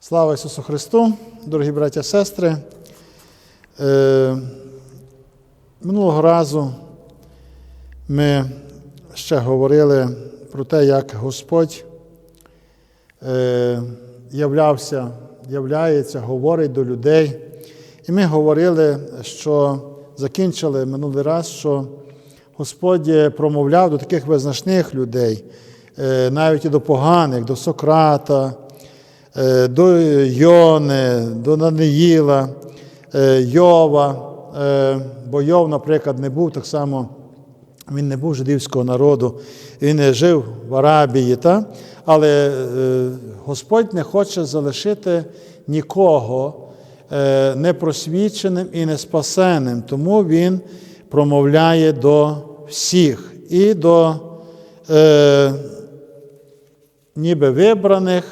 Слава Ісусу Христу, дорогі браття і сестри. Е, минулого разу ми ще говорили про те, як Господь е, являвся, являється, говорить до людей. І ми говорили, що закінчили минулий раз, що Господь промовляв до таких визначних людей, е, навіть і до поганих, до Сократа, до Йони, до Наниїла, е, Йова. Е, Бо Йов, наприклад, не був так само, він не був жидівського народу, він не жив в Арабії, та? але е, Господь не хоче залишити нікого е, непросвіченим і неспасеним, тому Він промовляє до всіх і до е, ніби вибраних,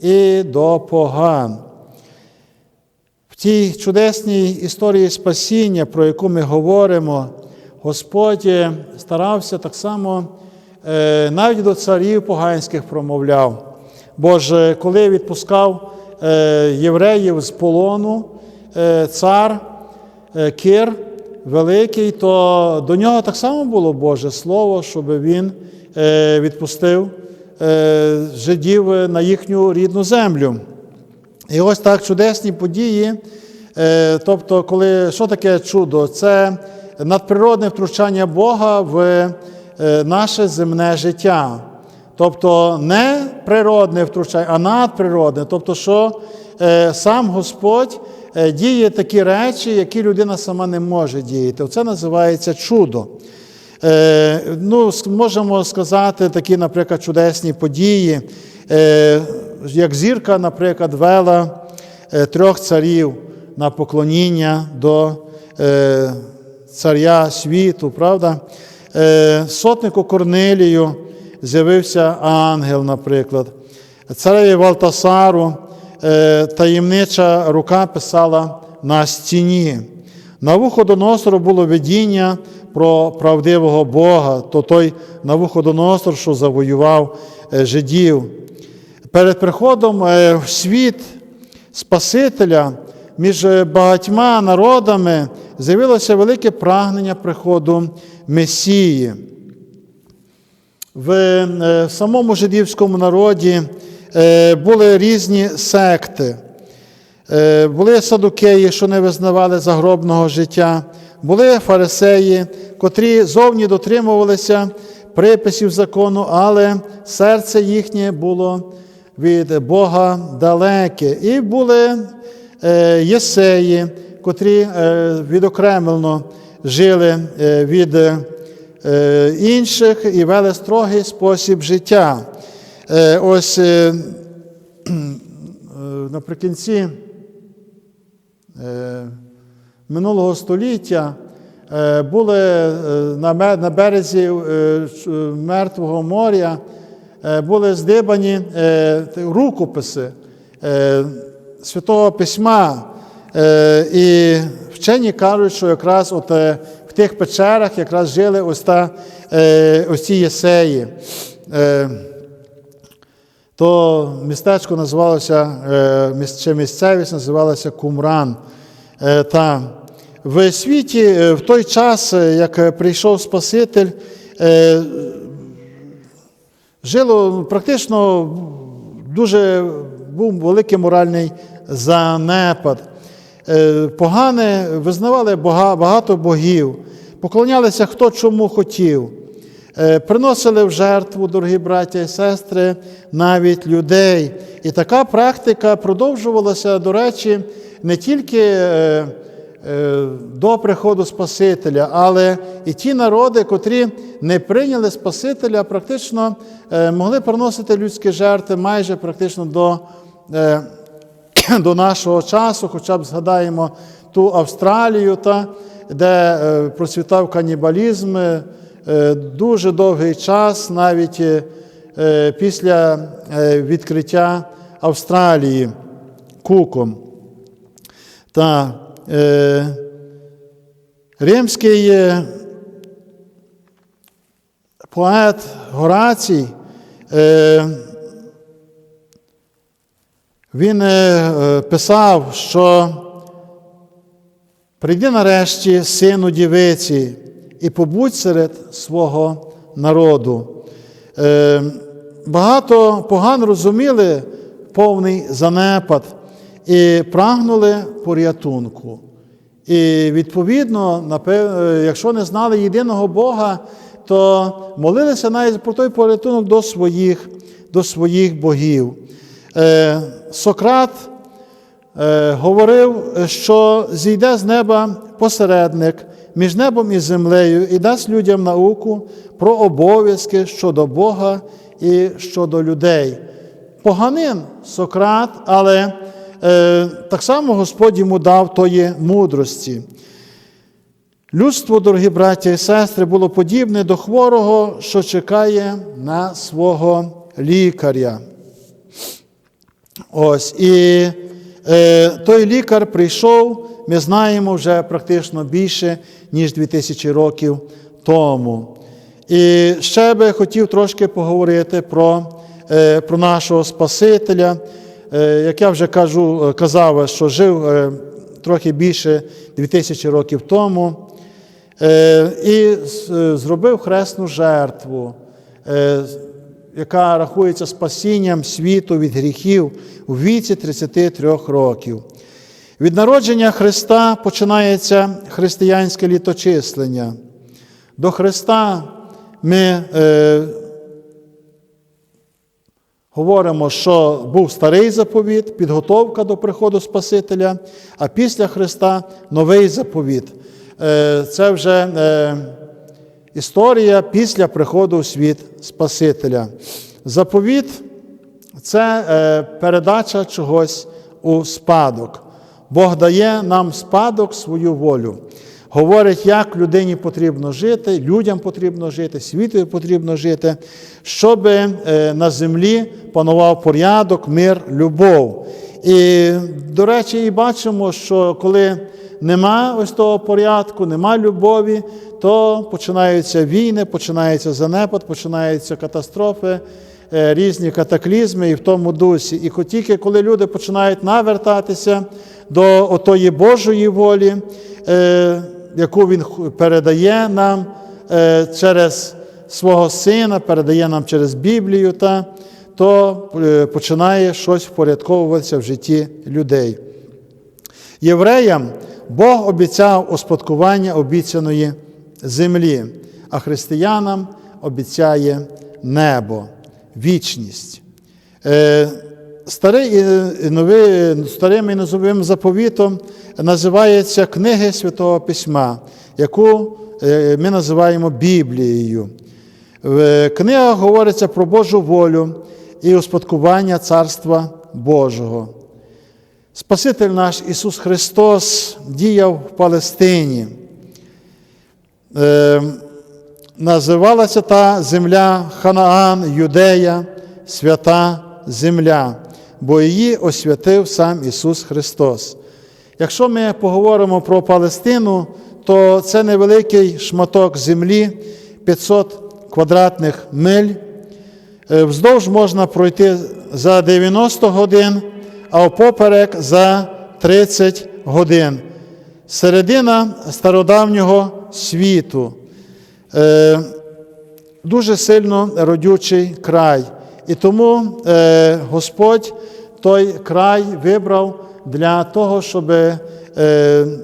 і до поган. В тій чудесній історії спасіння, про яку ми говоримо, Господь старався так само е, навіть до царів поганських промовляв. Бо ж коли відпускав е, євреїв з полону е, цар Кир Великий, то до нього так само було Боже Слово, щоб він відпустив жидів на їхню рідну землю. І ось так чудесні події. Тобто, коли що таке чудо? Це надприродне втручання Бога в наше земне життя. Тобто не природне втручання, а надприродне. Тобто, що сам Господь діє такі речі, які людина сама не може діяти. Це називається чудо. Ну, Можемо сказати такі, наприклад, чудесні події, як зірка, наприклад, вела трьох царів на поклоніння до царя світу, правда? Сотнику Корнилію з'явився ангел, наприклад. Цареві Валтасару таємнича рука писала на стіні. На Навуходоносору було видіння про правдивого Бога, то той Навуходоносор, що завоював жидів. Перед приходом в світ Спасителя між багатьма народами з'явилося велике прагнення приходу Месії. В самому жидівському народі були різні секти. Були садукеї, що не визнавали загробного життя, були фарисеї, котрі зовні дотримувалися приписів закону, але серце їхнє було від Бога далеке. І були єсеї, котрі відокремлено жили від інших і вели строгий спосіб життя. Ось наприкінці минулого століття були на березі Мертвого моря були здибані рукописи Святого Письма. І вчені кажуть, що якраз от в тих печерах якраз жили ось, та, ось ці єсеї. То містечко називалося, чи місцевість називалася Кумран. Та в світі в той час, як прийшов Спаситель, жило практично дуже був великий моральний занепад. Погане визнавали багато богів, поклонялися хто чому хотів. Приносили в жертву, дорогі браття і сестри, навіть людей. І така практика продовжувалася, до речі, не тільки до приходу Спасителя, але і ті народи, котрі не прийняли Спасителя, практично могли приносити людські жертви майже практично до, до нашого часу, хоча б згадаємо ту Австралію, та, де процвітав канібалізм. Дуже довгий час, навіть після відкриття Австралії Куком. Та римський поет Горацій Він е, писав, що прийди нарешті, сину дівиці, і побудь серед свого народу. Е, Багато поган розуміли повний занепад і прагнули порятунку. І відповідно, якщо не знали єдиного Бога, то молилися навіть про той порятунок до своїх, до своїх богів. Е, Сократ е, говорив, що зійде з неба посередник між небом і землею і дасть людям науку про обов'язки щодо Бога і щодо людей. Поганин Сократ, але так само Господь йому дав тої мудрості. Людство, дорогі браття і сестри, було подібне до хворого, що чекає на свого лікаря. Ось, і е, той лікар прийшов, ми знаємо вже практично більше, ніж 2000 років тому. І ще би хотів трошки поговорити про, е, про нашого Спасителя. Е, як я вже кажу, е, казав, що жив е, трохи більше 2000 років тому. І зробив хресну жертву, яка рахується спасінням світу від гріхів у віці 33 років. Від народження Христа починається християнське літочислення. До Христа ми говоримо, що був старий заповіт, підготовка до приходу Спасителя, а після Христа новий заповіт. Е, Це вже е, історія після приходу у світ Спасителя. Заповіт це е, передача чогось у спадок. Бог дає нам спадок свою волю. Говорить, як людині потрібно жити, людям потрібно жити, світові потрібно жити, щоб е, на землі панував порядок, мир, любов. І, до речі, і бачимо, що коли нема ось того порядку, нема любові, то починаються війни, починається занепад, починаються катастрофи, е, різні катаклізми і в тому дусі. І тільки коли люди починають навертатися до отої Божої волі, е, яку Він передає нам е, через свого Сина, передає нам через Біблію, та, то е, починає щось впорядковуватися в житті людей. Євреям Бог обіцяв успадкування обіцяної землі, а християнам обіцяє небо, вічність. Е, Старий і новий, старим і новим заповітом називається книги Святого Письма, яку е, ми називаємо Біблією. В книгах говориться про Божу волю і успадкування Царства Божого. Спаситель наш Ісус Христос діяв в Палестині. Е, називалася та земля Ханаан, Юдея, свята земля, бо її освятив сам Ісус Христос. Якщо ми поговоримо про Палестину, то це невеликий шматок землі 500 квадратних миль. Е, Вздовж можна пройти за 90 годин, а впоперек за 30 годин. Середина стародавнього світу. Е, Дуже сильно родючий край. І тому е, Господь той край вибрав для того, щоб е,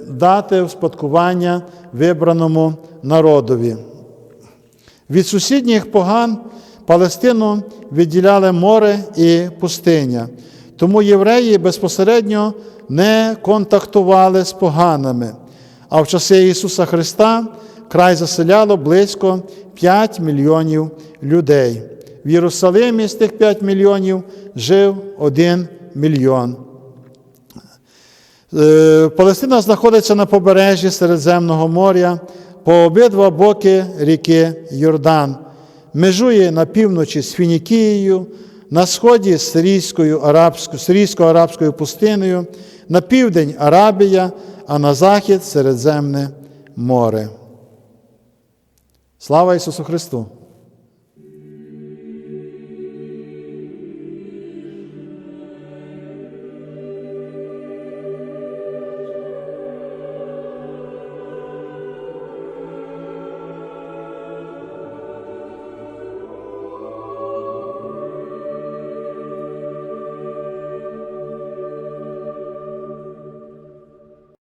дати в спадкування вибраному народові. Від сусідніх поган Палестину відділяли море і пустиня. Тому євреї безпосередньо не контактували з поганами. А в часи Ісуса Христа край заселяло близько 5 мільйонів людей. В Єрусалимі з тих 5 мільйонів жив 1 мільйон. Е, Палестина знаходиться на побережжі Середземного моря по обидва боки ріки Йордан, межує на півночі з Фінікією, на сході з сирійською арабською, сирійсько-арабською пустиною, на південь Арабія, а на захід Середземне море. Слава Ісусу Христу!